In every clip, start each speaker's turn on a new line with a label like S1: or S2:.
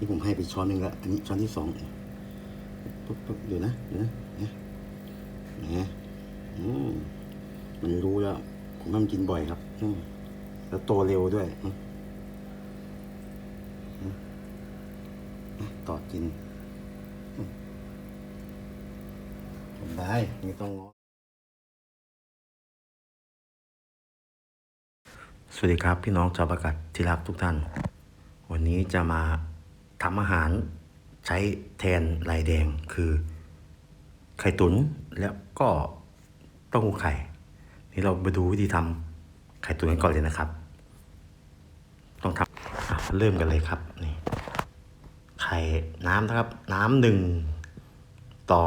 S1: นี่ผมให้ไปช้อนหนึ่งแล้วอันนี้ช้อนที่สองปุ๊บปุ๊บเดี๋ยวนะเดี๋ยวนะนะนะอืมมันรู้แล้ว ผมว่ามันกินบ่อยครับอืมแล้วโตเร็วด้วยอืมต่อกินอืมสบายไม่ต้องง้อสวัสดีครับพี่น้องชาวประกาศที่รักทุกท่าน วันนี้จะมา ทำอาหารใช้แทนลายแดงคือไข่ตุนแล้วก็เต้าหู้ไข่ นี่เราไปดูวิธีทำไข่ตุนกันก่อนเลยนะครับ ต้องทำเริ่มกันเลยครับนี่ไข่น้ำนะครับ น้ำหนึ่งต่อ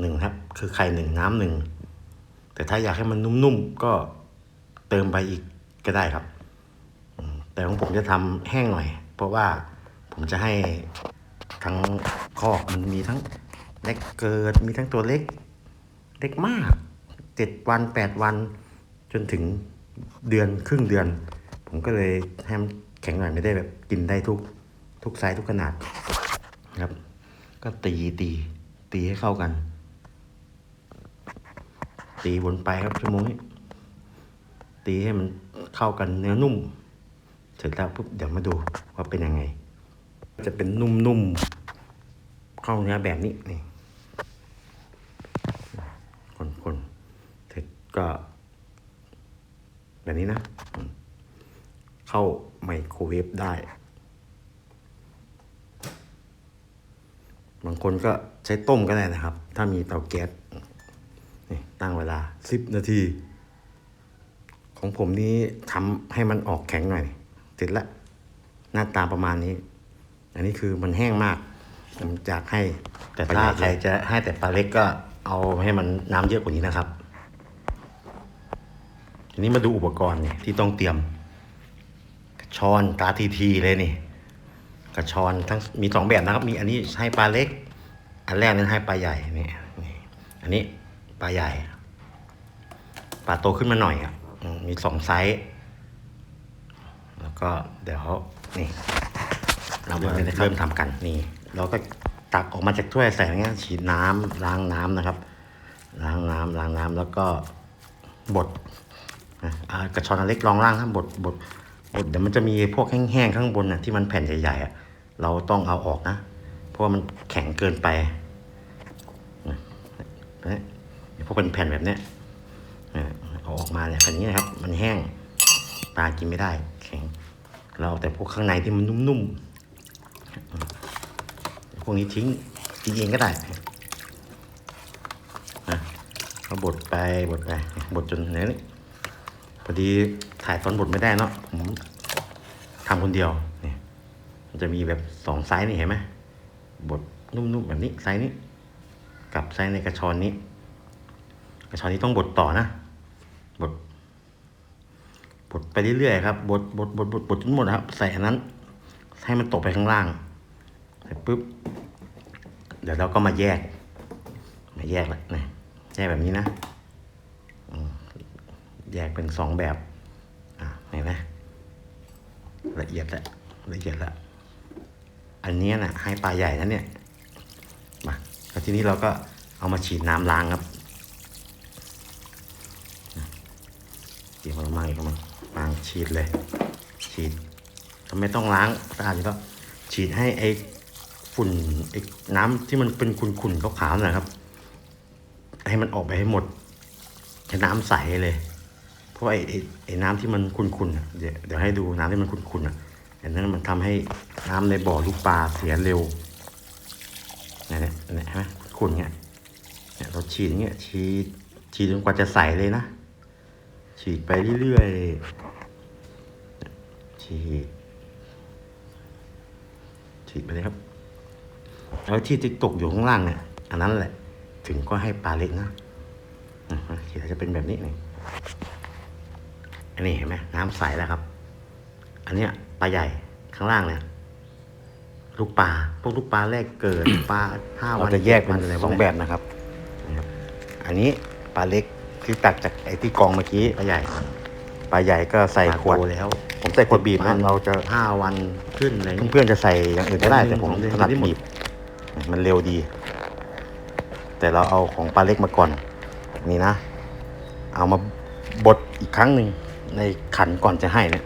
S1: หนึ่งครับ คือไข่หนึ่งน้ำหนึ่งแต่ถ้าอยากให้มันนุ่มๆก็เติมไปอีกก็ได้ครับ แต่ของผมจะทำแห้งหน่อย เพราะว่า ผมจะให้ทั้งคอกมันมีทั้งเล็กเกิดมีทั้งตัวเล็ก เล็กมากเจ็ดวันแปดวัน จนถึงเดือนครึ่งเดือน ผมก็เลยให้มันแข็งหน่อยไม่ได้แบบกินได้ทุกทุกไซส์ทุกขนาดครับ ก็ตีตีตีให้เข้ากัน ตีวนไปครับชั่วโมงนี้ตีให้มันเข้ากันเนื้อนุ่ม เสร็จแล้วปุ๊บเดี๋ยวมาดูว่าเป็นยังไง จะเป็นนุ่มๆ เข้าเนื้อแบบนี้นี่คนๆเสร็จก็ แบบนี้นะ เข้าไมโครเวฟได้ บางคนก็ใช้ต้มก็ได้นะครับ ถ้ามีเตาแก๊สนี่ตั้งเวลา 10 นาที ของผมนี้ทำให้มันออกแข็งหน่อยเสร็จแล้วหน้าตาประมาณนี้ อันนี้คือมันแห้งมากผมอยากให้ แต่ถ้าใครจะให้แต่ปลาเล็กก็เอาให้มันน้ำเยอะกว่านี้นะครับ ทีนี้มาดูอุปกรณ์เนี่ยที่ต้องเตรียม กระชอนตาทีทีเลยนี่ กระชอนทั้งมีสองแบบนะครับ มีอันนี้ให้ปลาเล็ก อันแรกนั้นให้ปลาใหญ่นี่นี่อันนี้ปลาใหญ่ปลาโตขึ้นมาหน่อยอะอืมมีสองไซส์ แล้วก็เดี๋ยวนี่ เรามาเริ่มทำกันนี่ เราก็ตักออกมาจากถ้วยใส่อย่างเงี้ยฉีดน้ำล้างน้ำนะครับ ล้างน้ำล้างน้ำแล้วก็บดนะอ่ากระชอนอันเล็กรองล่างครับบดบดบดเดี๋ยวมันจะมีพวกแห้งๆข้างบนน่ะที่มันแผ่นใหญ่ๆอะเราต้องเอาออกนะ เพราะว่ามันแข็งเกินไปนะนะพวกเป็นแผ่นแบบเนี้ยนะเอาออกมาเนี่ยแผ่นนี้นะครับ มันแห้งปลากินไม่ได้ แข็ง เราเอาแต่พวกข้างในที่มันนุ่มๆ พวกนี้ทิ้งกินเองก็ได้นะก็บดไปบดไปบดจนไหนนี่พอดีถ่ายตอนบดไม่ได้เนาะผมทำคนเดียวนี่มันจะมีแบบสองไซส์นี่เห็นไหมบดนุ่มๆแบบนี้ไซส์นี้ กับไซส์ในกระชอนนี้ กระชอนนี้ต้องบดต่อนะบดบดไปเรื่อยๆครับบดบดบดบดบดจนหมดนะครับ ใส่อันนั้น ให้มันตกไปข้างล่าง ร็จปุ๊บ เดี๋ยวเราก็มาแยก มาแยกละนะแยกแบบนี้นะแยกเป็นสองแบบอ่าเห็นไหมละเอียดล้วละเอียดล้วอันนี้นะให้ปลาใหญ่นะเนี่ยมาแล้วทีนี้เราก็เอามาฉีดน้ำล้างครับเดี๋ยวเรามาอีกมั้งล้างฉีดเลย ฉีดก็ไม่ต้องล้างสะอาดอยู่แล้วฉีดให้ไอ ฝุ่นไอ้น้ำที่มันเป็นขุ่นๆขาวๆนะครับ ให้มันออกไปให้หมดใช้น้ำใสเลย เพราะไอ้ไอ้น้ำที่มันขุ่นๆเดี๋ยวเดี๋ยวให้ดูน้ำที่มันขุ่นๆอะอันนั้นมันทำให้น้ำในบ่อลูกปลาเสียเร็วเนี่ยเนี่ยเนี่ยเห็นไหมขุ่นเนี่ยเนี่ยเราฉีดอย่างเงี้ยฉีดฉีดจนกว่าจะใสเลยนะ ฉีดไปเรื่อยๆฉีดฉีดไปเลยครับ แล้วที่ที่ตกอยู่ข้างล่างเนี่ย อันนั้นแหละ ถึงก็ให้ปลาเล็กนะอืมฉีดแล้วจะเป็นแบบนี้นี่อันนี้เห็นไหมน้ำใสแล้วครับ อันเนี้ยปลาใหญ่ข้างล่างเนี่ย ลูกปลาพวกลูกปลาแรกเกิดปลาห้าวัน
S2: เราจะแยกเป็น
S1: อะไร
S2: สองแบบนะครับ
S1: นะครับ อันนี้ปลาเล็กที่ตักจากไอ้ที่กองเมื่อกี้ปลาใหญ่ปลาใหญ่ก็ใส่ขวด
S2: ปลาโตแล้ว
S1: ผมใส่ขวดบีบนะเราจะ
S2: ห้าวันขึ้นอะไรอย่างงี้
S1: เพื่อนๆจะใส่อย่างอื่นก็ได้แต่ผม
S2: สองเดือน
S1: ถนัด
S2: ได้หมด
S1: บีบ มันเร็วดี แต่เราเอาของปลาเล็กมาก่อน นี่นะ เอามาบดอีกครั้งหนึ่งในขันก่อนจะให้เนี่ย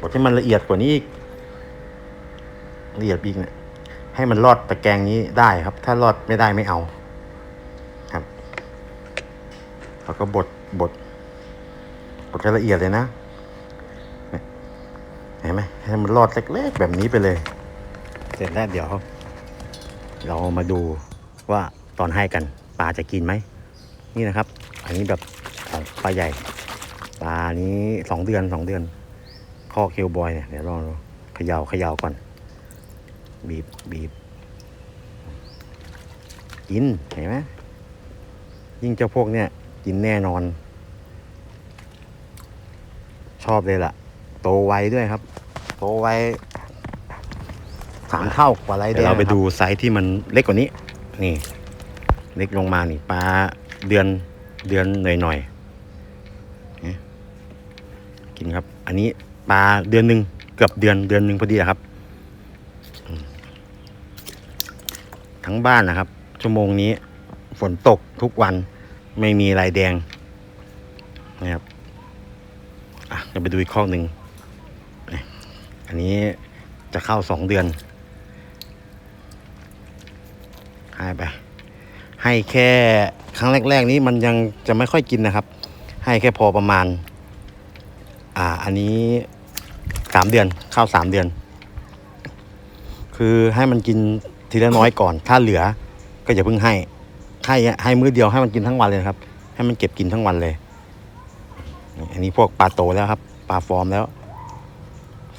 S1: บดให้มันละเอียดกว่านี้อีกละเอียดอีกเนี่ยให้มันรอดตะแกรงนี้ได้ครับ ถ้ารอดไม่ได้ไม่เอา ครับแล้วก็บดบดบดให้ละเอียดเลยนะเนี่ยเห็นไหมให้มันรอดเล็กๆแบบนี้ไปเลย เสร็จแล้วเดี๋ยว เรามาดูว่าตอนให้กันปลาจะกินไหม นี่นะครับ อันนี้แบบของปลาใหญ่ ปลานี้สองเดือนสองเดือนข้อคิวบอยเนี่ยเดี๋ยวลองเขย่าเขย่าก่อน บีบบีบกินเห็นไหมยิ่งเจ้าพวกเนี่ยกินแน่นอน ชอบเลยล่ะ โตไวด้วยครับ โตไว สามเท่ากว่าไรเดี๋ยวเราไปดูไซส์ที่มันเล็กกว่านี้ นี่ เล็กลงมานี่ปลาเดือนเดือนหน่อยหน่อยๆนี่กินครับ อันนี้ปลาเดือนหนึ่งเกือบเดือนเดือนหนึ่งพอดีอะครับอืมทั้งบ้านนะครับ ชั่วโมงนี้ ฝนตกทุกวันไม่มีลายแดงนะครับอะจะไปดูอีกข้อหนึ่งนี่อันนี้จะเข้าสองเดือน ให้ไป ให้แค่ครั้งแรก ๆ นี้มันยังจะไม่ค่อยกินนะครับ ให้แค่พอประมาณ อ่า อันนี้สามเดือนเข้าสามเดือน คือให้มันกินทีละน้อยก่อน ถ้าเหลือก็อย่าเพิ่งให้ให้ให้มื้อเดียวให้มันกินทั้งวันเลยครับ ให้มันเก็บกินทั้งวันเลย อันนี้พวกปลาโตแล้วครับปลาฟอร์มแล้ว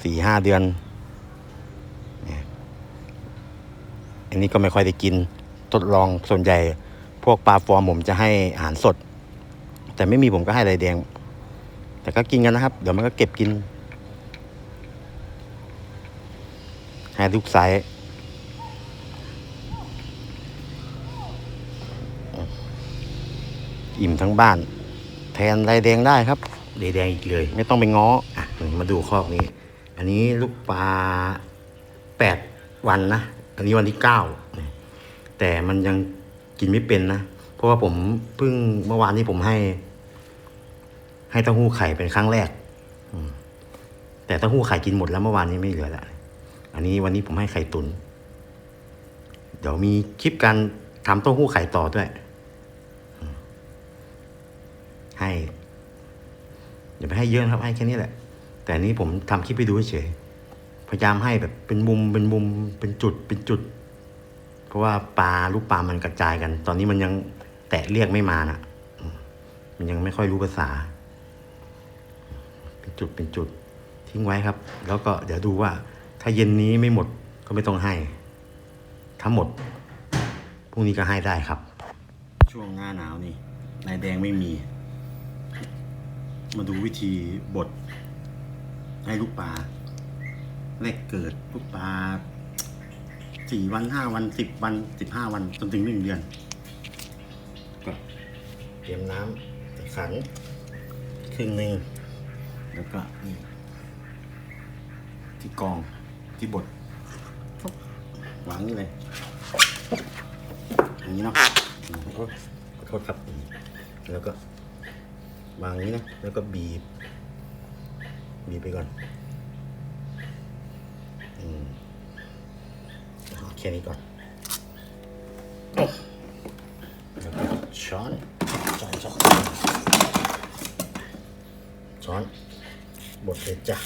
S1: สี่ห้าเดือนอันนี้ก็ไม่ค่อยได้กิน ทดลองส่วนใหญ่ พวกปลาฟอร์มผมจะให้อาหารสด แต่ไม่มีผมก็ให้ไรแดง แต่ก็กินกันนะครับ เดี๋ยวมันก็เก็บกินให้ทุกไซส์อิ่มทั้งบ้าน แทนไรแดงได้ครับไรแดงอีกเลย ไม่ต้องไปง้ออะมาดูคอกนี้ อันนี้ลูกปลาแปดวันนะ อันนี้วันที่เก้า แต่มันยังกินไม่เป็นนะ เพราะว่าผมเพิ่งเมื่อวานนี้ผมให้ ให้เต้าหู้ไข่เป็นครั้งแรก แต่เต้าหู้ไข่กินหมดแล้วเมื่อวานนี้ไม่เหลือแล้วอันนี้วันนี้ผมให้ไข่ตุน เดี๋ยวมีคลิปการทำเต้าหู้ไข่ต่อด้วย ให้อย่าไปให้เยอะครับให้แค่นี้แหละ แต่นี้ผมทำคลิปไปดูเฉยพยายามให้แบบเป็นมุมเป็นมุมเป็นจุดเป็นจุด ราะว่าปลาลูกปลามันกระจายกัน ตอนนี้มันยังแตะเรียกไม่มาน่ะอืมมันยังไม่ค่อยรู้ภาษา เป็นจุดเป็นจุดทิ้งไว้ครับ แล้วก็เดี๋ยวดูว่า ถ้าเย็นนี้ไม่หมดก็ไม่ต้องให้ ถ้าหมดพรุ่งนี้ก็ให้ได้ครับ ช่วงหน้าหนาวนี่นายแดงไม่มี มาดูวิธีบดให้ลูกปลาแรกเกิดลูกปลา สี่วันห้าวันสิบวันสิบห้าวันจนถึงหนึ่งเดือนก็เตรียมน้ำใส่ขันครึ่งหนึ่งแล้วก็นี่ที่กองที่บดปุ๊บวางนี่เลยอย่างนี้เนาะอืมโอ้ขอโทษครับอืมแล้วก็วางอย่างนี้นะ แล้วก็บีบ บีบไปก่อน อืมเอาแค่นี้ก่อนแล้วก็ช้อนช้อนช้อนช้อนบดเลยจ้ะ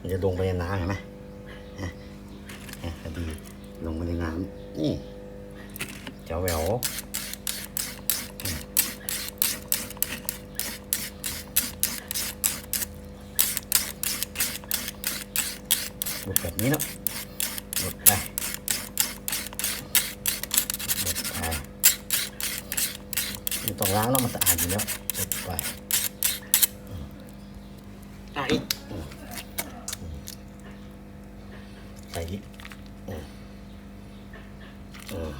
S1: มันจะลงไปในน้ำเห็นไหมฮะฮะพอดีลงไปในน้ำนี่เจ้าแหวว บดแบบนี้เนาะบดไปบดไปต้องล้างแล้วมันสะอาดอยู่แล้วบดไปอืมอะอีกอืมอืมใส่อีกอืมอืม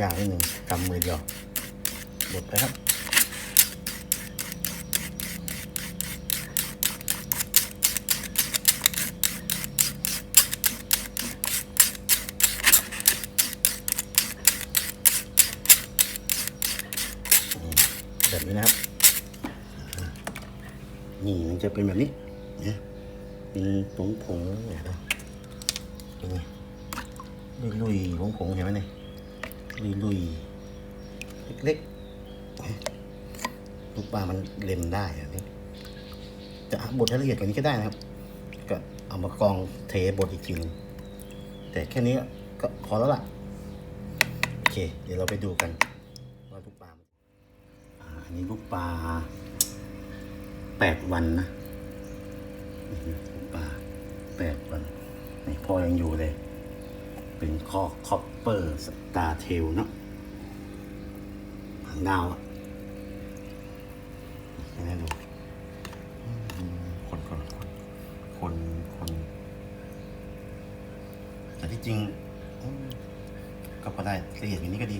S1: ยาก นิดหนึ่งกำมือเดียวบดไปครับแบบนี้นะครับ นี่มันจะเป็นแบบนี้เนี่ยเป็นผงผงเนี่ยนะเป็นไงลุยลุยผงผงเห็นไหมเนี่ย ลุยลุยๆ เล็กๆลูกปลามันเล็มได้อันนี้ จะบดให้ละเอียดกว่านี้ก็ได้นะครับ ก็เอามากองเทบดอีกทีนึงแต่แค่นี้ก็พอแล้วล่ะ โอเค เดี๋ยวเราไปดูกันว่าลูกปลาอันนี้ลูกปลาแปดวันนะนี่นะลูกปลาแปดวันนี่พ่อยังอยู่เลย เป็นข้อคอปเปอร์สตาร์เทลเนาะหางดาวอะให้ดูอืมคนคนคนคนคนแต่ที่จริงอืมก็พอได้ละเอียดอย่างนี้ก็ดี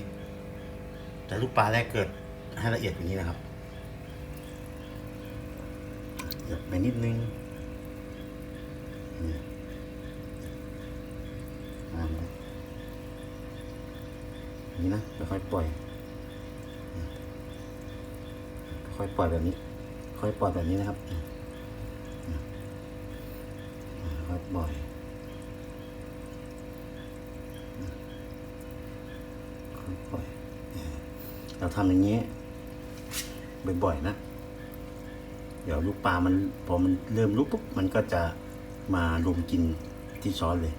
S1: แต่ลูกปลาแรกเกิดให้ละเอียดอย่างนี้นะครับหยดไปนิดนึงนี่อ่ นี้นะค่อยปล่อย ค่อยปล่อยแบบนี้ ค่อยปล่อยแบบนี้นะครับค่อยปล่อยค่อยปล่อย เราทำอย่างนี้บ่อยๆนะ เดี๋ยวลูกปลามันพอมันเริ่มลุกปุ๊บมันก็จะมารุมกินที่ช้อนเลย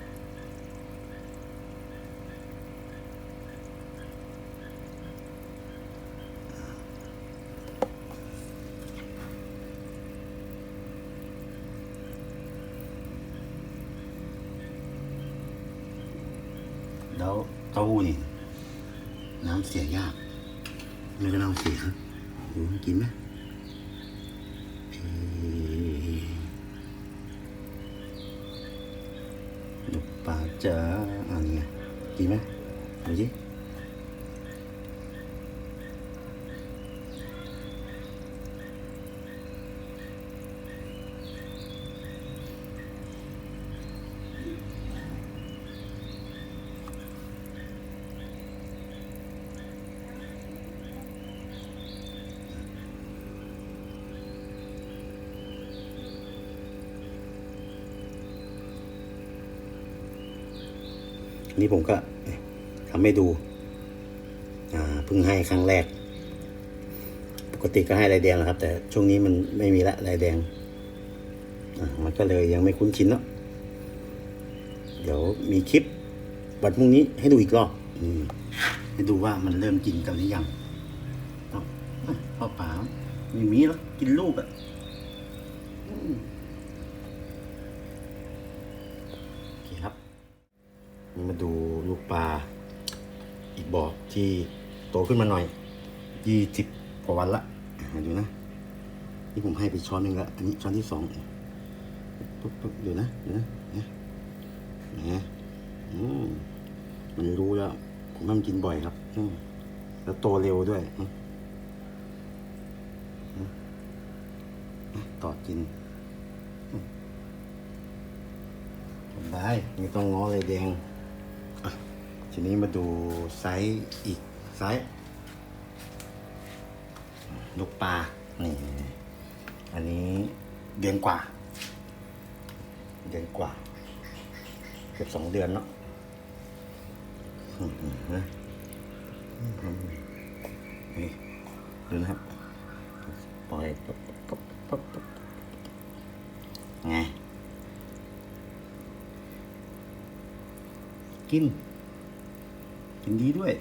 S1: แล้วเต้าหู้นี่ น้ำเสียยากไม่ก็น้ำเสียดูกินไหมลูกปลาจ๋าอันนี้กินไหมดูสิ อันนี้ผมก็ทำให้ดูอ่าเพิ่งให้ครั้งแรก ปกติก็ให้ลายแดงแหละครับ แต่ช่วงนี้มันไม่มีละลายแดงอ่ามันก็เลยยังไม่คุ้นชินเนาะเดี๋ยวมีคลิปวันพรุ่งนี้ให้ดูอีกรอบอให้ดูว่ามันเริ่มกินกันหรือยังพ่อป๋าไม่มีแล้วกินลูกอะ่ มาดูลูกปลา อีกบ่อที่โตขึ้นมาหน่อยยี่สิบกว่าวันละมาดูนะ นี่ผมให้ไปช้อนหนึ่งล้วอันนี้ช้อนที่สองปุ๊บปุ๊บดี๋ยวนะเดี๋ยวนะนะนะมันรู้แล้ว ผมให้มันกินบ่อยครับ แล้วโตเร็วด้วยต่อกินได้ไม่ต้องง้อเลยแดง ทีนี้มาดูไซส์อีกไซส์ลูกปลานี่อันนี้เดือนกว่า เดือนกว่า เกือบสองเดือนเนาะนี่ดูนะครับ ปล่อยปุ๊บไงกิน กินดีด้วย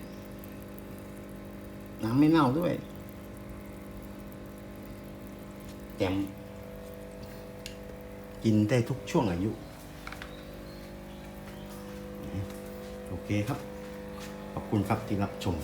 S1: น้ำไม่เน่าด้วยแจมกินได้ทุกช่วงอายุ โอเคครับ ขอบคุณครับที่รับชม